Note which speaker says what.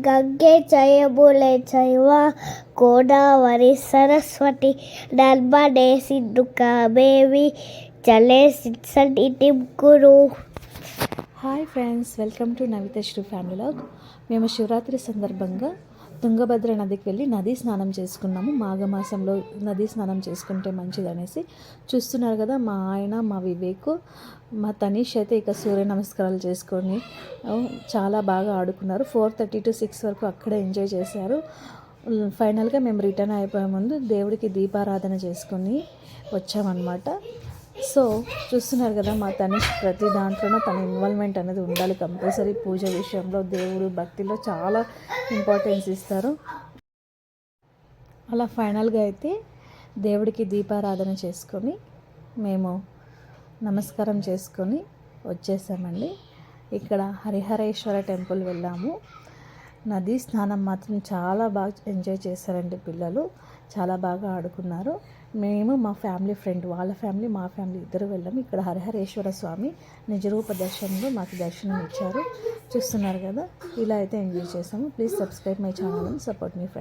Speaker 1: గంగే జయములే చైవ గోదావరి సరస్వతి నర్మడే సింధు కావేరి జలే సిన్సటి గురు
Speaker 2: hi friends welcome to Navitha Sri family vlog. మేము శివరాత్రి సందర్భంగా తుంగభద్ర నదికి వెళ్ళి నదీ స్నానం చేసుకున్నాము. మాఘమాసంలో నదీ స్నానం చేసుకుంటే మంచిదనేసి చూస్తున్నారు కదా మా ఆయన మా వివేక్ మా తనీష్ అయితే ఇక సూర్య నమస్కారాలు చేసుకొని చాలా బాగా ఆడుకున్నారు. ఫోర్ థర్టీ టు సిక్స్ వరకు అక్కడే ఎంజాయ్ చేశారు. ఫైనల్గా మేము రిటర్న్ అయిపోయే ముందు దేవుడికి దీపారాధన చేసుకొని వచ్చామన్నమాట. సో చూస్తున్నారు కదా మా తనిష్ ప్రతి దాంట్లోనూ తన ఇన్వాల్వ్మెంట్ అనేది ఉండాలి. కంపల్సరీ పూజ విషయంలో దేవుడు భక్తిలో చాలా ఇంపార్టెన్స్ ఇస్తారు. అలా ఫైనల్గా అయితే దేవుడికి దీపారాధన చేసుకొని మేము నమస్కారం చేసుకొని వచ్చేసామండి. ఇక్కడ హరిహరేశ్వర టెంపుల్ వెళ్ళాము. నదీ స్నానం మాత్రం చాలా బాగా ఎంజాయ్ చేశారండి పిల్లలు. చాలా బాగా ఆడుకున్నారు. మేము మా ఫ్యామిలీ ఫ్రెండ్ వాళ్ళ ఫ్యామిలీ మా ఫ్యామిలీ ఇద్దరు వెళ్ళాము ఇక్కడ హరిహరేశ్వర స్వామి నిజరూప దర్శనంలో మాకు దర్శనం ఇచ్చారు. చూస్తున్నారు కదా? ఇలా అయితే ఎంజాయ్ చేసాము. Please subscribe my channel and support me friend